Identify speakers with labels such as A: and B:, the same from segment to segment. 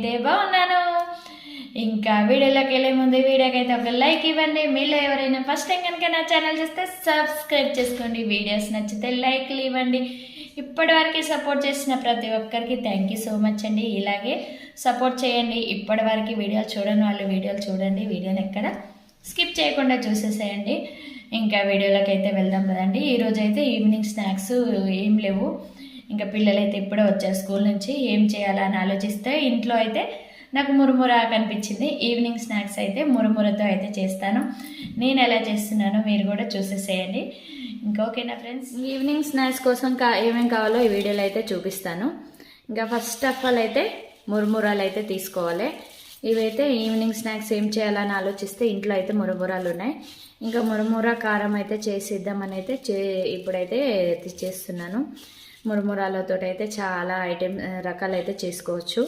A: నేనైతే బాగున్నాను ఇంకా వీడియోలోకి వెళ్ళే ముందు వీడియోకి అయితే ఒక లైక్ ఇవ్వండి. మీలో ఎవరైనా ఫస్ట్ టైం కనుక నా ఛానల్ చూస్తే సబ్స్క్రైబ్ చేసుకోండి. వీడియోస్ నచ్చితే లైక్లు ఇవ్వండి. ఇప్పటివరకు సపోర్ట్ చేసిన ప్రతి ఒక్కరికి థ్యాంక్ యూ సో మచ్ అండి. ఇలాగే సపోర్ట్ చేయండి. ఇప్పటి వరకు వీడియోలు చూడని వాళ్ళు వీడియోలు చూడండి. వీడియోని ఎక్కడ స్కిప్ చేయకుండా చూసేసేయండి. ఇంకా వీడియోలోకి అయితే వెళ్దాం కదండి. ఈరోజు అయితే ఈవినింగ్ స్నాక్స్ ఏం లేవు. ఇంకా పిల్లలు అయితే ఇప్పుడే వచ్చారు స్కూల్ నుంచి ఏం చేయాలని ఆలోచిస్తే ఇంట్లో అయితే నాకు మురుముర కనిపించింది. ఈవినింగ్ స్నాక్స్ అయితే మురుమురతో అయితే చేస్తాను. నేను ఎలా చేస్తున్నానో మీరు కూడా చూసేసేయండి. ఇంకా ఓకేనా ఫ్రెండ్స్ ఈవినింగ్ స్నాక్స్ కోసం కా ఏమేమి కావాలో ఈ వీడియోలో అయితే చూపిస్తాను. ఇంకా ఫస్ట్ ఆఫ్ ఆల్ అయితే మురుమురాలు అయితే తీసుకోవాలి. ఇవైతే ఈవినింగ్ స్నాక్స్ ఏం చేయాలని ఆలోచిస్తే ఇంట్లో అయితే మురుమురాలు ఉన్నాయి. ఇంకా మురుముర కారం అయితే చేసిద్దామని అయితే చే ఇప్పుడైతే చేస్తున్నాను మురమురాలతో అయితే చాలా ఐటెం రకాలు అయితే చేసుకోవచ్చు.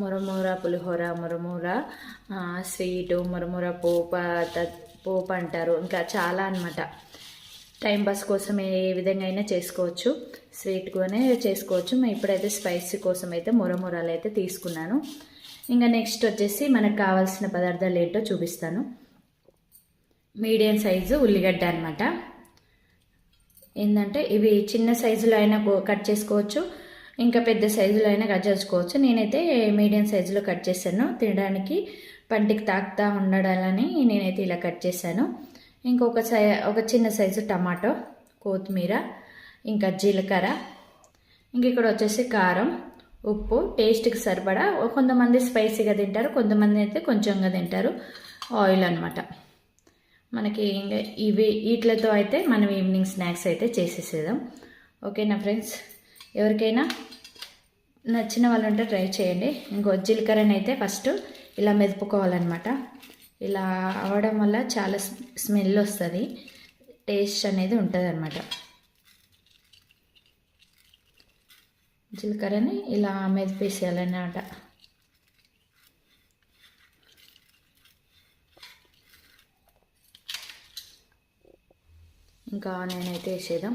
A: మురమూర పులిహోర మురమూర స్వీటు మురమూర పోప పోపు అంటారు. ఇంకా చాలా అన్నమాట. టైం పాస్ కోసం ఏ విధంగా అయినా చేసుకోవచ్చు. స్వీట్గానే చేసుకోవచ్చు. మేము ఇప్పుడైతే స్పైసీ కోసం అయితే మురమురాలు అయితే తీసుకున్నాను. ఇంకా నెక్స్ట్ వచ్చేసి మనకు కావాల్సిన పదార్థాలు ఏంటో చూపిస్తాను. మీడియం సైజు ఉల్లిగడ్డ అనమాట ఏంటంటే ఇవి చిన్న సైజులో అయినా కట్ చేసుకోవచ్చు ఇంకా పెద్ద సైజులో అయినా కట్ చేసుకోవచ్చు. నేనైతే మీడియం సైజులో కట్ చేశాను. తినడానికి పంటికి తాకుతా ఉండడాలని నేనైతే ఇలా కట్ చేశాను. ఇంకొక సై ఒక చిన్న సైజు టమాటో కొత్తిమీర ఇంకా జీలకర్ర. ఇంక ఇక్కడ వచ్చేసి కారం ఉప్పు టేస్ట్కి సరిపడా. కొంతమంది స్పైసీగా తింటారు కొంతమంది అయితే కొంచెంగా తింటారు. ఆయిల్ అనమాట మనకి ఇంకా ఇవి వీటితో అయితే మనం ఈవినింగ్ స్నాక్స్ అయితే చేసేసేదాం ఓకేనా ఫ్రెండ్స్ ఎవరికైనా నచ్చిన వాళ్ళు ఉంటే ట్రై చేయండి. ఇంకో జీలకర్రని అయితే ఫస్ట్ ఇలా మెదుపుకోవాలన్నమాట. ఇలా అవ్వడం వల్ల చాలా స్మెల్ వస్తుంది. టేస్ట్ అనేది ఉంటుంది అనమాట జీలకర్రని ఇలా మెదిపేసేయాలన్నమాట. ఇంకా నేనైతే వేసేద్దాం.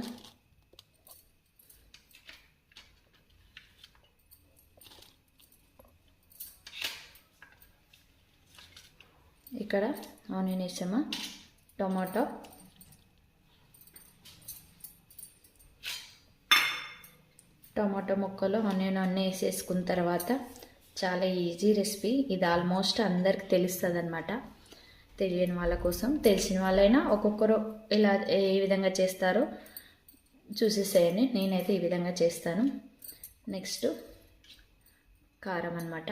A: ఇక్కడ ఆనియన్ వేసామా? టొమాటో. టమాటో ముక్కలు ఆనియన్ అన్నీ వేసేసుకున్న తర్వాత చాలా ఈజీ రెసిపీ. ఇది ఆల్మోస్ట్ అందరికి తెలుస్తుంది అనమాట తెలియని వాళ్ళ కోసం తెలిసిన వాళ్ళైనా ఒక్కొక్కరు ఇలా ఏ విధంగా చేస్తారో చూసేసేయండి. నేనైతే ఈ విధంగా చేస్తాను. నెక్స్ట్ కారం అన్నమాట.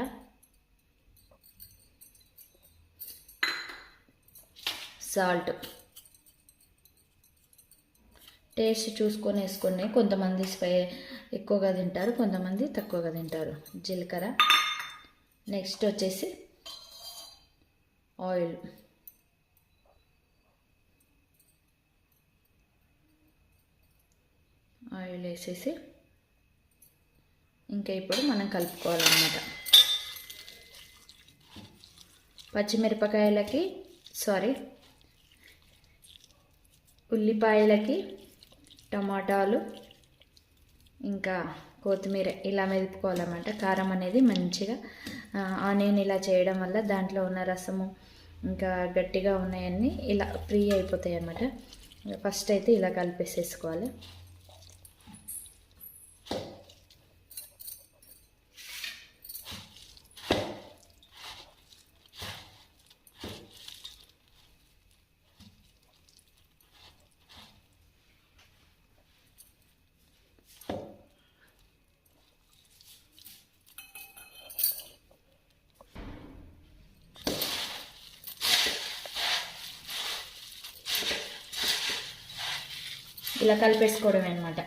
A: సాల్ట్ టేస్ట్ చూసుకొని వేసుకొని కొంతమంది స్పై ఎక్కువగా తింటారు కొంతమంది తక్కువగా తింటారు. జీలకర్ర. నెక్స్ట్ వచ్చేసి ఆయిల్ ఆయిల్ వేసేసి ఇంకా ఇప్పుడు మనం కలుపుకోవాలన్నమాట. పచ్చిమిరపకాయలకి సారీ ఉల్లిపాయలకి టమాటాలు ఇంకా కొత్తిమీర ఇలా మెదుపుకోవాలన్నమాట. కారం అనేది మంచిగా ఆనియన్ ఇలా చేయడం వల్ల దాంట్లో ఉన్న రసము ఇంకా గట్టిగా ఉన్నాయన్నీ ఇలా ఫ్రీ అయిపోతాయి అన్నమాట ఫస్ట్ అయితే ఇలా కలిపేసేసుకోవాలి. ఇలా కలిపేసుకోవడమే అనమాట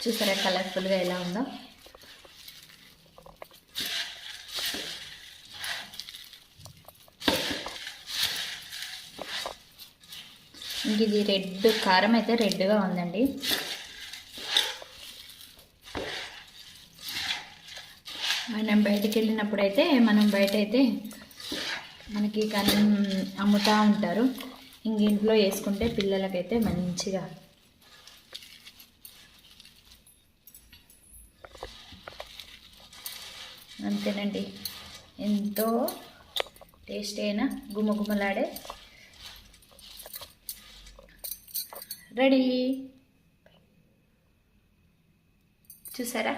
A: చూసారా కలర్ఫుల్గా ఎలా ఉందో? ఇంక ఇది రెడ్ కారం అయితే రెడ్గా ఉందండి మనం బయటికి వెళ్ళినప్పుడు అయితే మనం బయట అయితే మనకి కన్ అమ్ముతూ ఉంటారు. ఇంక ఇంట్లో వేసుకుంటే పిల్లలకైతే మంచిగా. అంతేనండి. ఎంతో టేస్ట్ అయిన గుమగుమలాడే రెడీ. చూసారా?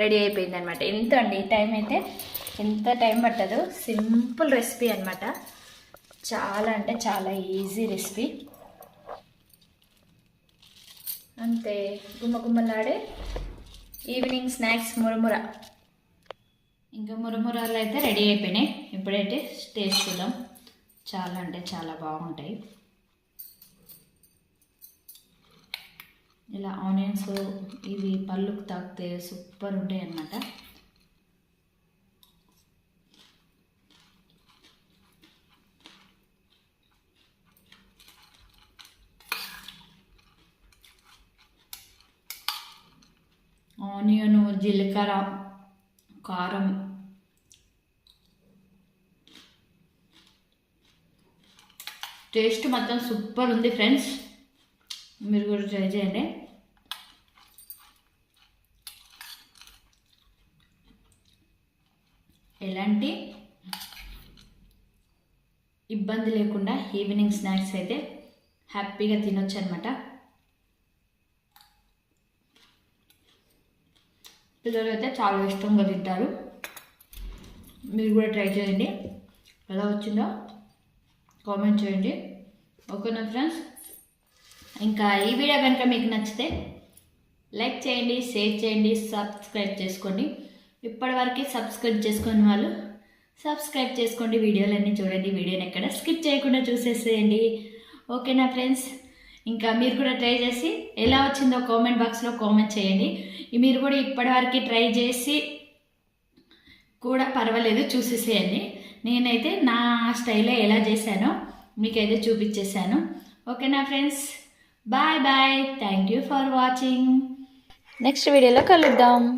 A: రెడీ అయిపోయింది అనమాట ఎంత అండి? టైం అయితే ఎంత టైం పట్టదు? సింపుల్ రెసిపీ అనమాట చాలా అంటే చాలా ఈజీ రెసిపీ. అంతే గుమ్మగుమ్మలాడే ఈవినింగ్ స్నాక్స్ మురముర. ఇంకా మురమురాలు అయితే రెడీ అయిపోయినాయి. ఇప్పుడైతే టేస్ట్ చూద్దాం. చాలా అంటే చాలా బాగుంటాయి. ఇలా ఆనియన్స్ ఇవి పళ్ళుకు తాకితే సూపర్ ఉంటాయి అన్నమాట. ఆనియన్ జీలకర్ర కారం. టేస్ట్ మాత్రం సూపర్ ఉంది ఫ్రెండ్స్. మీరు కూడా ట్రై చేయండి. ఎలాంటి ఇబ్బంది లేకుండా ఈవినింగ్ స్నాక్స్ అయితే హ్యాపీగా తినొచ్చు అనమాట పిల్లలు అయితే చాలా ఇష్టంగా తింటారు. మీరు కూడా ట్రై చేయండి. ఎలా వచ్చిందో కామెంట్ చేయండి. ఓకేనా ఫ్రెండ్స్? ఇంకా ఈ వీడియో కనుక మీకు నచ్చితే లైక్ చేయండి షేర్ చేయండి సబ్స్క్రైబ్ చేసుకోండి. ఇప్పటివరకు సబ్స్క్రైబ్ చేసుకుని వాళ్ళు సబ్స్క్రైబ్ చేసుకోండి. వీడియోలన్నీ చూడండి. వీడియోని ఎక్కడ స్కిప్ చేయకుండా చూసేసేయండి. ఓకేనా ఫ్రెండ్స్? ఇంకా మీరు కూడా ట్రై చేసి ఎలా వచ్చిందో కామెంట్ బాక్స్లో కామెంట్ చేయండి. మీరు కూడా ఇప్పటివరకు ట్రై చేసి కూడా పర్వాలేదు చూసేసేయండి. నేనైతే నా స్టైల్లో ఎలా చేశానో మీకైతే చూపించేశాను. ఓకేనా friends? Bye bye thank you for watching next వీడియోలో కలుద్దాం